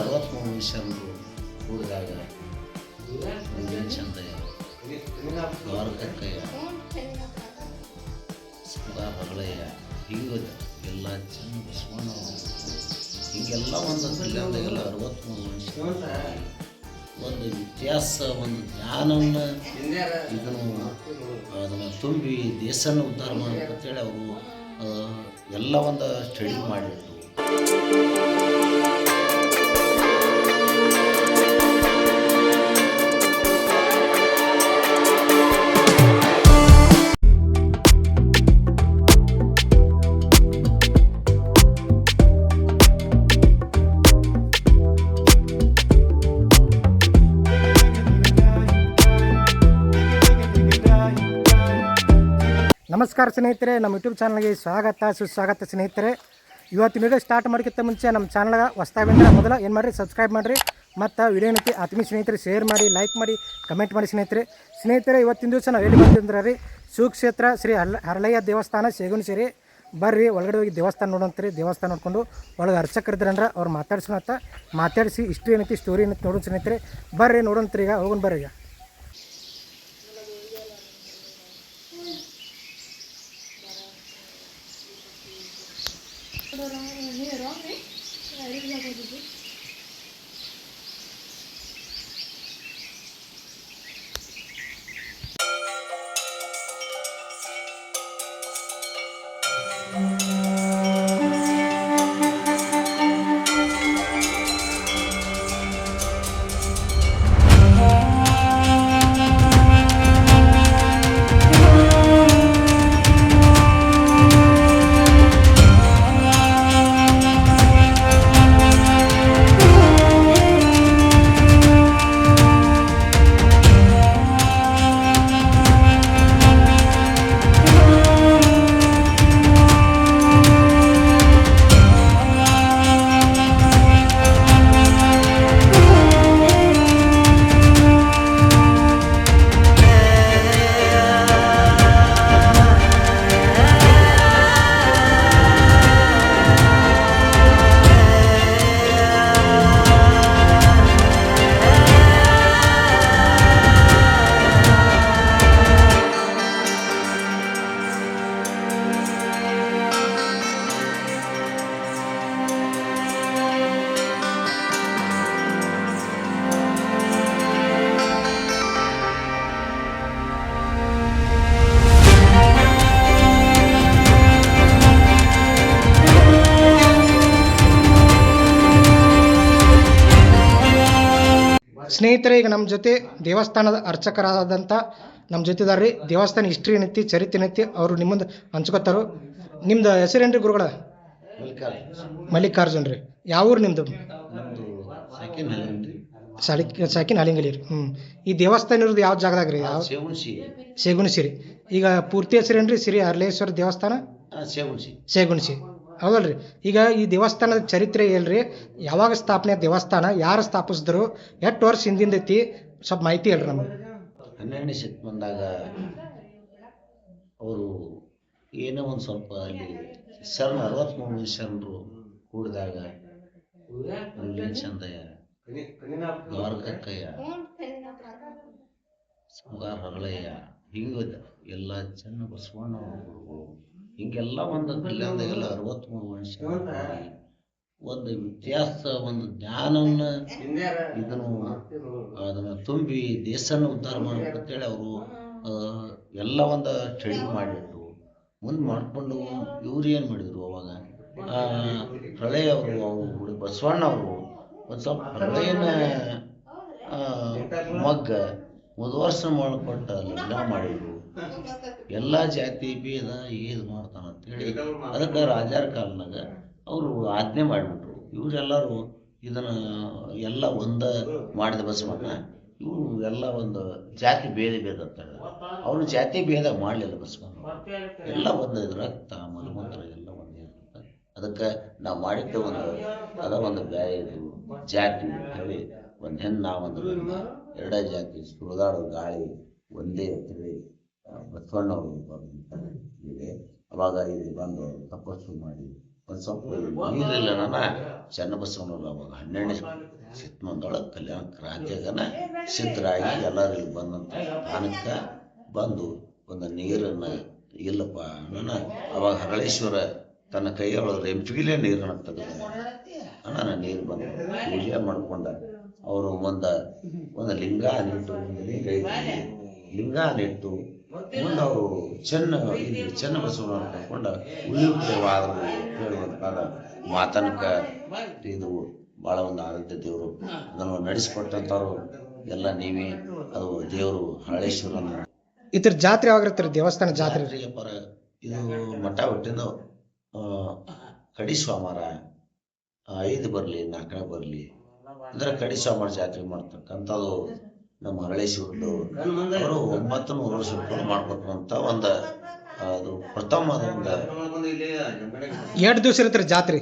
ಅರವತ್ತ್ಮೂರು ಶರಣರು ಮೂರು ಚಂದ ದ್ವಾರಕಕ್ಕಯ್ಯ ಸುಖ ಹೊಗಳಯ್ಯ ಹಿಂಗೆ ಎಲ್ಲ ಚಂದ ಬಸವಣ್ಣ ಹಿಂಗೆಲ್ಲ ಒಂದು ಕಲ್ಯಾಣದಾಗೆಲ್ಲ ಅರವತ್ತ್ಮೂರು ವರ್ಷ ಒಂದು ಇತಿಹಾಸ ಒಂದು ಜ್ಞಾನವನ್ನು ಇದನ್ನು, ಅದನ್ನು ತುಂಬಿ ದೇಶನ ಉದ್ಧಾರ ಮಾಡಬೇಕಂತೇಳಿ ಅವರು ಎಲ್ಲ ಒಂದು ಸ್ಟಡಿ ಮಾಡಿದ್ರು. ನಮಸ್ಕಾರ ಸ್ನೇಹಿತರೆ, ನಮ್ಮ ಯೂಟ್ಯೂಬ್ ಚಾನಲ್ಗೆ ಸ್ವಾಗತ, ಸುಸ್ವಾಗತ ಸ್ನೇಹಿತರೆ. ಇವತ್ತು ವಿಡಿಯೋ ಸ್ಟಾರ್ಟ್ ಮಾಡೋಕ್ಕಿಂತ ಮುಂಚೆ ನಮ್ಮ ಚಾನಲ್ಗೆ ಹೊಸ್ತಾಗಿ ಬಂದರೆ ಮೊದಲು ಏನು ಮಾಡಿರಿ ಸಬ್ಸ್ಕ್ರೈಬ್ ಮಾಡಿರಿ. ಮತ್ತು ವಿಡಿಯೋನಕ್ಕೆ ಆತ್ಮೀಯ ಸ್ನೇಹಿತರೆ ಶೇರ್ ಮಾಡಿ ಲೈಕ್ ಮಾಡಿ ಕಮೆಂಟ್ ಮಾಡಿ ಸ್ನೇಹಿತರೆ. ಸ್ನೇಹಿತರೆ, ಇವತ್ತಿನ ದಿವಸ ನಾವು ಎಲ್ಲಿ ಬಂದಿದ್ರೆ ರೀ, ಸುಕ್ಷೇತ್ರ ಶ್ರೀ ಹಲ್ ಹರಳಯ್ಯ ದೇವಸ್ಥಾನ ಸೇಗುಣಸಿರಿ ಬರ್ರಿ, ಒಳಗಡೆ ಹೋಗಿ ದೇವಸ್ಥಾನ ನೋಡಂತ್ರಿ ದೇವಸ್ಥಾನ ನೋಡ್ಕೊಂಡು ಒಳಗೆ ಅರ್ಚಕರಿದ್ರಂದ್ರೆ ಅವ್ರು ಮಾತಾಡ್ಸೋಣ ಮಾತಾಡಿಸಿ ಇಷ್ಟು ಏನೈತಿ ಸ್ಟೋರಿ ಏನೈತಿ ನೋಡೋಣ ಸ್ನೇಹಿತರೆ. ಬರ್ರಿ ನೋಡೋಂತ್ರಿ ಈಗ, ಹೋಗೋಣ ಬರ್ರಿ ಈಗ. ಸ್ನೇಹಿತರೆ ಈಗ ನಮ್ಮ ಜೊತೆ ದೇವಸ್ಥಾನದ ಅರ್ಚಕರಾದಂಥ ನಮ್ಮ ಜೊತೆದಾರ್ರಿ. ರೀ ದೇವಸ್ಥಾನ ಹಿಸ್ಟ್ರಿ ಏನೈತಿ ಚರಿತ್ರೆ ಏನೈತಿ ಅವರು ನಿಮ್ಮಂದು ಹಂಚ್ಕೋತಾರು. ನಿಮ್ದು ಹೆಸರೇನ್ರಿ ಗುರುಗಳ? ಮಲ್ಲಿಕಾರ್ಜುನ. ರೀ. ಯಾವ ಊರು ನಿಮ್ಮದು ಸಾಲಿ ಸಾಕಿನ ಹಾಲಿಂಗಲಿ ರೀ. ಹ್ಞೂ ಈ ದೇವಸ್ಥಾನ ಇರೋದು ಯಾವ ಜಾಗದಾಗ ರೀ? ಯಾವ? ಸೇಗುಣಸಿ. ಸೇಗುಣಸಿರಿ ಈಗ ಪೂರ್ತಿ ಹೆಸರೇನ್ರಿ ಶ್ರೀ ಹರ್ಲೇಶ್ವರ ದೇವಸ್ಥಾನ? ಸೇಗುಣಸಿ. ಸೇಗುಣಸಿ ಹೌದಲ್ರಿ. ಈಗ ಈ ದೇವಸ್ಥಾನದ ಚರಿತ್ರೆ ಹೇಳ್ರಿ. ಯಾವಾಗ ಸ್ಥಾಪನೆ, ದೇವಸ್ಥಾನ, ಯಾರು ಸ್ಥಾಪಿಸಿದ್ರು, ಎಷ್ಟು ವರ್ಷ ಹಿಂದಿಂದ ಐತಿ, ಸ್ವಲ್ಪ ಮಾಹಿತಿ ಹೇಳ್ರಿ ನಮಗೆ. ಹನ್ನೆರಡನೇ ಶತಮಾನದಾಗ ಅವರು ಏನೋ ಒಂದು ಸ್ವಲ್ಪ ಅಲ್ಲಿ ಶರಣ ಅರವತ್ತ್ಮೂರು ಶರಣರು ಕೂಡಿದಾಗ ಚಂದಯ್ಯ ದ್ವಾರಕಕ್ಕಯ್ಯ ಸುಗಾರ ಹರಳಯ್ಯ ಎಲ್ಲ ಚೆನ್ನ ಬಸವಣ್ಣ ಅವರು ಹಿಂಗೆಲ್ಲ ಒಂದು ಕಲ್ಯಾಣದಾಗೆಲ್ಲ ಅರವತ್ತ್ಮೂರು ವರ್ಷ ಒಂದು ವ್ಯತ್ಯಾಸ ಒಂದು ಜ್ಞಾನವನ್ನು ಇದನ್ನು ಅದನ್ನು ತುಂಬಿ ದೇಶನ ಉದ್ಧಾರ ಮಾಡ್ಬೇಕಂತೇಳಿ ಅವರು ಎಲ್ಲ ಒಂದು ಸ್ಟಡಿ ಮಾಡಿದ್ರು ಮುಂದೆ ಮಾಡಿಕೊಂಡು ಇವ್ರು ಏನು ಮಾಡಿದರು ಅವಾಗ? ಪ್ರಳಯ ಅವರು ಅವರು ಬಸವಣ್ಣ ಅವರು ಒಂದು ಸ್ವಲ್ಪ ಪ್ರಳಯನ ಮಗ್ಗ ಮುದುವರ್ಷ ಮಾಡಿಕೊಟ್ಟ ಲಗ್ನ ಮಾಡಿದ್ರು. ಎಲ್ಲ ಜಾತಿ ಭೇದ ಏದು ಮಾಡ್ತಾನ ಅಂತೇಳಿ ಅದಕ್ಕೆ ರಾಜಾರ ಕಾಲನಾಗ ಅವರು ಆಜ್ಞೆ ಮಾಡಿಬಿಟ್ರು. ಇವರೆಲ್ಲರೂ ಇದನ್ನ ಎಲ್ಲ ಒಂದ ಮಾಡಿದ ಬಸವಣ್ಣ ಇವರು ಎಲ್ಲ ಒಂದು ಜಾತಿ ಭೇದ ಭೇದ ಅಂತ ಅವರು ಜಾತಿ ಭೇದ ಮಾಡಲಿಲ್ಲ ಬಸವಣ್ಣ. ಎಲ್ಲ ಒಂದು ರಕ್ತ ಮನಮಂತ್ರ ಎಲ್ಲ ಒಂದೇ ಅಂತ. ಅದಕ್ಕೆ ನಾವು ಮಾಡಿದ್ದ ಒಂದು ಅದ ಒಂದು ಬ್ಯಾರೆ ಇದು ಜಾತಿ ಹೇಳಿ ಒಂದು ಹೆಣ್ಣು ಒಂದು. ಎರಡೇ ಜಾತಿ ಸುಳಿದಾಡೋ ಗಾಳಿ ಒಂದೇ ಅಂತೇಳಿ ಬಸವಣ್ಣವರು ಇದೆ. ಅವಾಗ ಇಲ್ಲಿ ಬಂದು ತಪಸ್ಸು ಮಾಡಿ ಒಂದು ಸ್ವಲ್ಪ ನೀರಿಲ್ಲ ನನ್ನ ಚನ್ನಬಸವಣ್ಣವ್ರು ಅವಾಗ ಹನ್ನೆರಡನೇ ಸಿದ್ಧಮಂದೊಳಗೆ ಕಲ್ಯಾಣ ರಾಜ್ಯಗನ ಸಿದ್ಧರಾಗಿ ಎಲ್ಲರೂ ಇಲ್ಲಿ ಬಂದಂತ ಸ್ಥಾನಕ್ಕೆ ಬಂದು ಒಂದು ನೀರನ್ನು ಇಲ್ಲಪ್ಪ ನನ್ನ ಅವಾಗ ಹರಳೇಶ್ವರ ತನ್ನ ಕೈಯೊಳಗೆ ಎಂಪಿಗಿಲೇ ನೀರನ್ನು ತೆಗೆದ ಅಣ್ಣ ನೀರು ಬಂದು ಪೂಜೆ ಮಾಡಿಕೊಂಡ ಅವರು ಒಂದು ಒಂದು ಲಿಂಗ ನೆಟ್ಟು ಲಿಂಗ ನಿಟ್ಟು ಮುಂದೆ ಅವರು ಚೆನ್ನ ಇಲ್ಲಿ ಚೆನ್ನ ಬಸವನ ಕರ್ಕೊಂಡು ಉಳಿಯುತ್ತೆ ವಾದರು ಹೇಳುವಂತಾದ ಮಾತನಕ ಇದು ಭಾಳ ಒಂದು ಆರಾಧ್ಯ ದೇವರು ಅದನ್ನು ನಡೆಸಿಕೊಟ್ಟಂಥವ್ರು ಎಲ್ಲ ನೀವೇ. ಅದು ದೇವರು ಹಳೇಶ್ವರನ ಇದ್ರ ಜಾತ್ರೆ ಯಾವಾಗಿರುತ್ತೆ ದೇವಸ್ಥಾನ ಜಾತ್ರೆ? ರೀ ಪರ ಇದು ಮಠ ಹುಟ್ಟಿದ ಕಡಿ ಸ್ವಾಮಾರ ಐದು ಬರಲಿ ನಾಲ್ಕನೇ ಬರಲಿ. ಅಂದ್ರೆ ಕಡಿ ಸ್ವಾಮಾರ ಜಾತ್ರೆ ಮಾಡ್ತಕ್ಕಂಥದ್ದು ನಮ್ಮ ಹರಳೇಶ್ವರದ್ದು ಅವರು ಒಂಬತ್ತು ನೂರು ವರ್ಷ ಮಾಡ್ಕೊತಂತ ಒಂದು ಅದು ಪ್ರಥಮ ಎರಡು ದಿವಸ ಇರುತ್ತೆ ಜಾತ್ರೆ?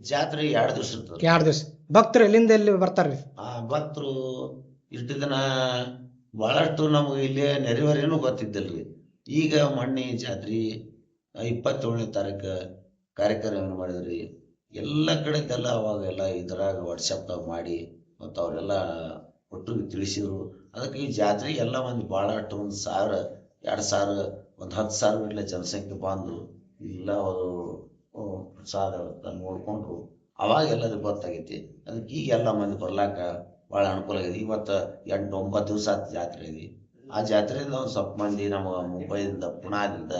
ಜಾತ್ರೆ ಎರಡು ದಿವಸ ಇರ್ತದೆ. ಎರಡು ದಿವಸ. ಭಕ್ತರು ಎಲ್ಲಿಂದ ಎಲ್ಲಿ ಬರ್ತಾರೆ? ರೀ ಆ ಭಕ್ತರು ಇಷ್ಟು ದಿನ ಬಹಳಷ್ಟು ನಮಗೆ ಇಲ್ಲಿ ನೆರೆವರೇನು ಗೊತ್ತಿದ್ದಿಲ್ರಿ. ಈಗ ಮಣ್ಣಿ ಜಾತ್ರೆ ಇಪ್ಪತ್ತೇಳನೇ ತಾರೀಕು ಕಾರ್ಯಕ್ರಮ ಏನು ಮಾಡಿದ್ರಿ. ಎಲ್ಲ ಕಡೆದೆಲ್ಲ ಅವಾಗೆಲ್ಲ ಇದ್ರಾಗ ವಾಟ್ಸಪ್ದಾಗ ಮಾಡಿ ಮತ್ತು ಅವರೆಲ್ಲ ಒಟ್ಟಿಗೆ ತಿಳಿಸಿದ್ರು. ಅದಕ್ಕೆ ಈ ಜಾತ್ರೆಗೆ ಎಲ್ಲ ಮಂದಿ ಭಾಳಷ್ಟು ಒಂದು ಸಾವಿರ, ಎರಡು ಸಾವಿರ, ಒಂದು ಹತ್ತು ಸಾವಿರ ಗಟ್ಟಲೆ ಜನಸಂಖ್ಯೆ ಬಂದು ಇಲ್ಲ ಅವರು ಪ್ರಸಾದ ನೋಡಿಕೊಂಡ್ರು ಅವಾಗ ಎಲ್ಲರಿಗೂ ಗೊತ್ತಾಗೈತಿ. ಅದಕ್ಕೆ ಈಗ ಎಲ್ಲ ಮಂದಿ ಬರ್ಲಾಕ ಭಾಳ ಅನುಕೂಲ ಆಗಿದೆ. ಇವತ್ತು ಎಂಟು, ಒಂಬತ್ತು ದಿವಸ ಆಯ್ತು ಜಾತ್ರೆ ಇದೆ ಆ ಜಾತ್ರೆಯಿಂದ ಒಂದು ಸ್ವಲ್ಪ ಮಂದಿ ನಮ್ಮ ಮುಂಬೈದಿಂದ ಪುಣಾದಿಂದ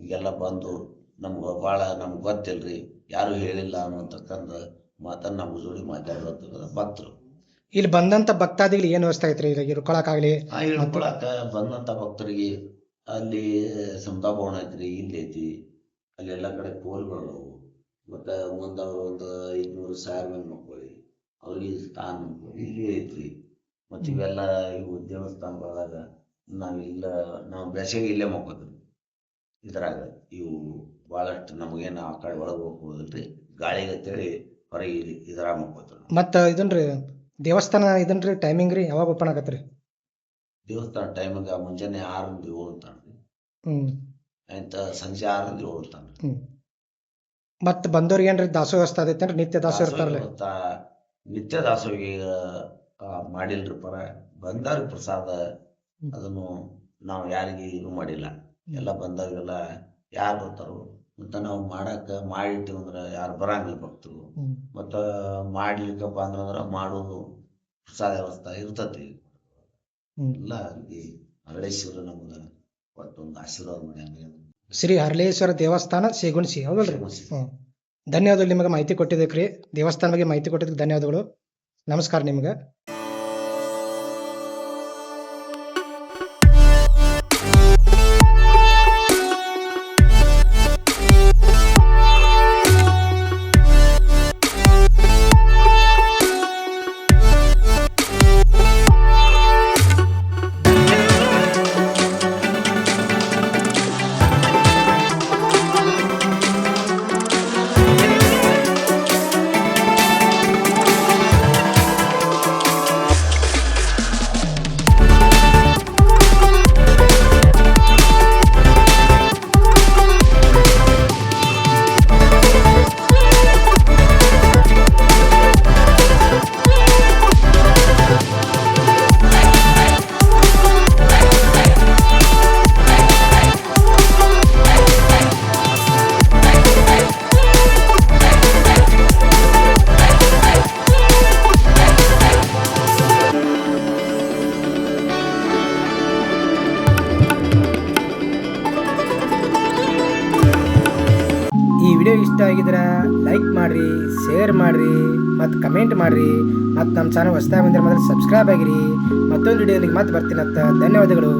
ಈಗೆಲ್ಲ ಬಂದು ನಮ್ಗೆ ಭಾಳ ನಮ್ಗೆ ಗೊತ್ತಿಲ್ಲ ರೀ ಯಾರೂ ಹೇಳಿಲ್ಲ ಅನ್ನೋತಕ್ಕಂಥ ಮಾತನ್ನು ನಮ್ಮ ಜೋಡಿ ಮಾತಾಡೋದು ಭಕ್ತರು. ಇಲ್ಲಿ ಬಂದಂತ ಭಕ್ತಾದಿಗಳು ಏನು ವ್ಯವಸ್ಥೆ ಐತ್ರಿ ಇಲ್ಲಿ ಇರ್ಕೊಳಕ್ಕಾಗಲಿ? ಆ ಇಳ್ಕೊಳಕ ಬಂದಂಥ ಭಕ್ತರಿಗೆ ಅಲ್ಲಿ ಸಮತಾ ಭವನ ಐತ್ರಿ ಇಲ್ಲಿ ಐತಿ. ಅಲ್ಲಿ ಎಲ್ಲ ಕಡೆ ಪೋಲ್ಗಳು ಅದಾವು. ಮತ್ತು ಮುಂದೆ ಒಂದು ಐದುನೂರು ಸಾವಿರ ಮಂದಿ ಮಕ್ಕಳಿ ಅವ್ರಿಗೆ ಸ್ಥಾನ ಇಲ್ಲಿ ಐತ್ರಿ. ಮತ್ತು ಇವೆಲ್ಲ ಇವು ದೇವಸ್ಥಾನಗಳಾಗ ಇಲ್ಲ ನಾವು ಬೇಸಿಗೆ ಇಲ್ಲೇ ಮಕ್ಕೋತೀವಿ. ಇದ್ರಾಗ ಇವು ಭಾಳಷ್ಟು ನಮಗೇನು ಆ ಕಡೆ ಒಳಗೆ ಹೋಗ್ಬೋದಲ್ರಿ. ಗಾಳಿಗೆ ಅಂತೇಳಿ ಹೊರಗೆ ಇಲ್ಲಿ ಇದ್ರಾಗ ಮಕ್ಕೋತೀವಿ ನಾವು. ಮತ್ತು ಇದನ್ರಿ ದೇವಸ್ಥಾನ ಇದನ್ರಿ ಟೈಮಿಂಗ್ ರೀ ಯಾವಾಗ ಓಪನ್ ಆಗತ್ತೆ ರೀ? ದೇವಸ್ಥಾನ ಟೈಮಿಗೆ ಮುಂಜಾನೆ ಆರರಿಂದ ಏಳು ಹ್ಞೂ ಆಯ್ತ ಸಂಜೆ ಆರರಿಂದ ಏಳು ಹ್ಞೂ ಮತ್ತು ಬಂದವ್ರಿಗೆ ಏನ್ರಿ ದಾಸೋಹ ವ್ಯವಸ್ಥೆ ಅದೈತೇನ್ರಿ ನಿತ್ಯ ದಾಸೋಹ ಇರ್ತಾರಲ್ಲ. ದಾಸೋಹ ನಿತ್ಯ ದಾಸೋಹಿ ಮಾಡಿಲ್ರಿ ಪರ. ಬಂದವ್ರಿಗೆ ಪ್ರಸಾದ ಹ್ಮ್. ಅದನ್ನು ನಾವು ಯಾರಿಗೆ ಇದು ಮಾಡಿಲ್ಲ. ಎಲ್ಲ ಬಂದವ್ರಿಗೆಲ್ಲ ಯಾರು ಬರ್ತಾರೋ ಮತ್ತು ನಾವು ಮಾಡಕ್ಕೆ ಮಾಡಿಟ್ಟಿವಿ ಅಂದ್ರೆ ಯಾರು ಬರಂಗಿಲ್ಲ ಭಕ್ತರು. ಮತ್ತ ಮಾಡ್ಲಿಕ್ಕಪ್ಪ ಅಂದ್ರೆ ಮಾಡೋದು ಪ್ರಸಾದ ವ್ಯವಸ್ಥೆ ಇರ್ತತಿ. ಎಲ್ಲ ಅಲ್ಲಿ ಹರಳೇಶ್ವರ ನಮ್ಗ ಒಟ್ಟೊಂದು ಆಶೀರ್ವಾದ ಶ್ರೀ ಹರಳೇಶ್ವರ ದೇವಸ್ಥಾನ ಸೇಗುಣಿಸಿ ಹೌದಲ್ರಿ? ಧನ್ಯವಾದಗಳು ನಿಮಗೆ ಮಾಹಿತಿ ಕೊಟ್ಟಿದ್ದಕ್ಕೆ ರೀ. ದೇವಸ್ಥಾನ ಬಗ್ಗೆ ಮಾಹಿತಿ ಕೊಟ್ಟಿದ್ದಕ್ಕೆ ಧನ್ಯವಾದಗಳು. ನಮಸ್ಕಾರ ನಿಮ್ಗೆ. ಇಷ್ಟ ಆಗಿದ್ರೆ ಲೈಕ್ ಮಾಡಿರಿ ಶೇರ್ ಮಾಡಿರಿ, ಮತ್ತು ಕಮೆಂಟ್ ಮಾಡಿರಿ, ಮತ್ತು ನಮ್ಮ ಚಾನಲ್ ಹೊಸದಾಗಿ ಬಂದರೆ ಮೊದಲು ಸಬ್ಸ್ಕ್ರೈಬ್ ಆಗಿರಿ. ಮತ್ತೊಂದು ವಿಡಿಯೋದಲ್ಲಿ ಮತ್ತೆ ಬರ್ತೀನಿ ಅಂತ ಧನ್ಯವಾದಗಳು.